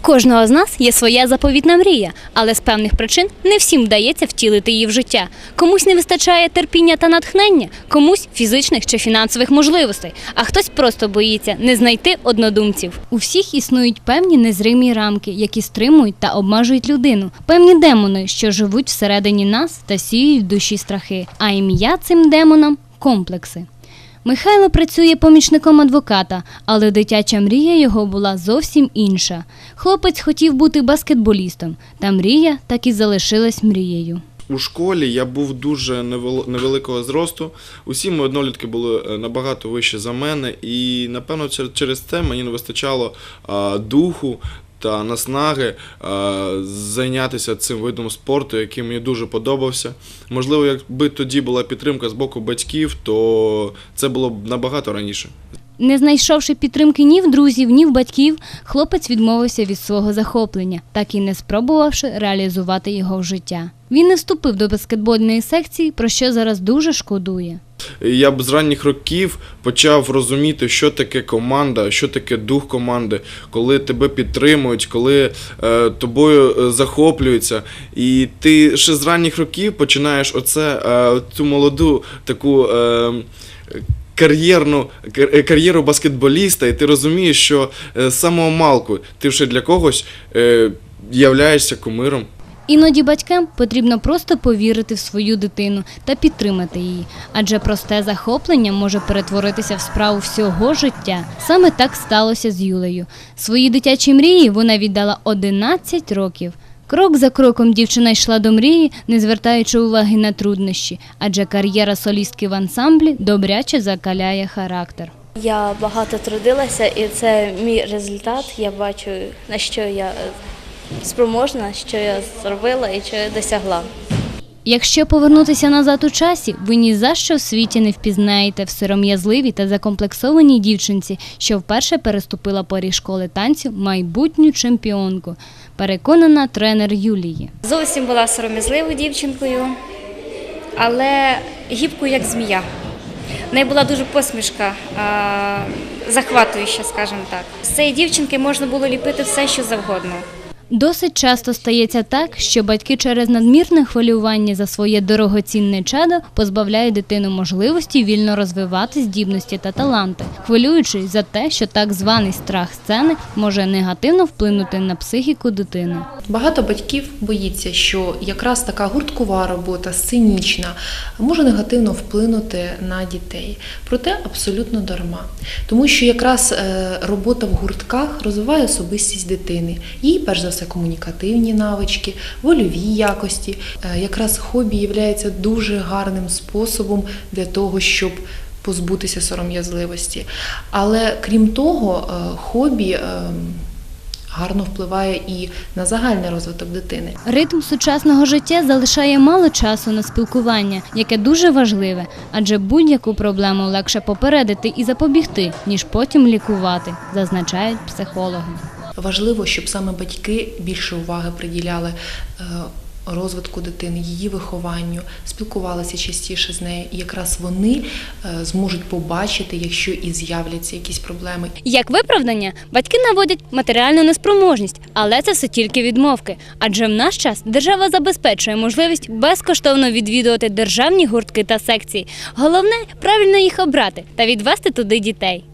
кожного з нас є своя заповітна мрія, але з певних причин не всім вдається втілити її в життя. Комусь не вистачає терпіння та натхнення, комусь фізичних чи фінансових можливостей, а хтось просто боїться не знайти однодумців. У всіх існують певні незримі рамки, які стримують та обмежують людину, певні демони, що живуть всередині нас та сіють в душі страхи. А ім'я цим демонам комплекси. Михайло працює помічником адвоката, але дитяча мрія його була зовсім інша. Хлопець хотів бути баскетболістом, та мрія так і залишилась мрією. У школі я був дуже невел- невеликого зросту. Усі мої однолітки були е, набагато вищі за мене, і напевно через це мені не вистачало духу та наснаги а, зайнятися цим видом спорту, який мені дуже подобався. Можливо, якби тоді була підтримка з боку батьків, то це було б набагато раніше. Не знайшовши підтримки ні в друзів, ні в батьків, хлопець відмовився від свого захоплення, так і не спробувавши реалізувати його в життя. Він не вступив до баскетбольної секції, про що зараз дуже шкодує. Я б з ранніх років почав розуміти, що таке команда, що таке дух команди, коли тебе підтримують, коли е, тобою е, захоплюються. І ти ще з ранніх років починаєш оце, е, цю молоду таку. Е, Кар'єрну кар- е, кар'єру баскетболіста, і ти розумієш, що е, з самого малку ти вже для когось являєшся кумиром. Іноді батькам потрібно просто повірити в свою дитину та підтримати її, адже просте захоплення може перетворитися в справу всього життя. Саме так сталося з Юлею. Свої дитячі мрії вона віддала 11 років. Крок за кроком дівчина йшла до мрії, не звертаючи уваги на труднощі, адже кар'єра солістки в ансамблі добряче закаляє характер. Я багато трудилася, і це мій результат. Я бачу, на що я спроможна, що я зробила і що я досягла. Якщо повернутися назад у часі, ви ні за що в світі не впізнаєте в сором'язливій та закомплексованій дівчинці, що вперше переступила поріг школи танців майбутню чемпіонку, переконана тренер Юлії. Зовсім була сором'язливою дівчинкою, але гібкою, як змія. В неї була дуже посмішка, захватуюча, скажімо так. З цієї дівчинки можна було ліпити все, що завгодно. Досить часто стається так, що батьки через надмірне хвилювання за своє дорогоцінне чадо позбавляють дитину можливості вільно розвивати здібності та таланти, хвилюючись за те, що так званий страх сцени може негативно вплинути на психіку дитини. Багато батьків боїться, що якраз така гурткова робота, сценічна, може негативно вплинути на дітей. Проте абсолютно дарма. Тому що якраз е, робота в гуртках розвиває особистість дитини. Їй, перш за все, комунікативні навички, вольові якості. Е, Якраз хобі є дуже гарним способом для того, щоб позбутися сором'язливості. Але крім того, е, хобі. е, гарно впливає і на загальний розвиток дитини. Ритм сучасного життя залишає мало часу на спілкування, яке дуже важливе, адже будь-яку проблему легше попередити і запобігти, ніж потім лікувати, зазначають психологи. Важливо, щоб саме батьки більше уваги приділяли е, розвитку дитини, її вихованню, спілкувалися частіше з нею, і якраз вони е, зможуть побачити, якщо і з'являться якісь проблеми, Як виправдання, батьки наводять матеріальну неспроможність, але це все тільки відмовки. Адже в наш час держава забезпечує можливість безкоштовно відвідувати державні гуртки та секції. Головне правильно їх обрати та відвести туди дітей.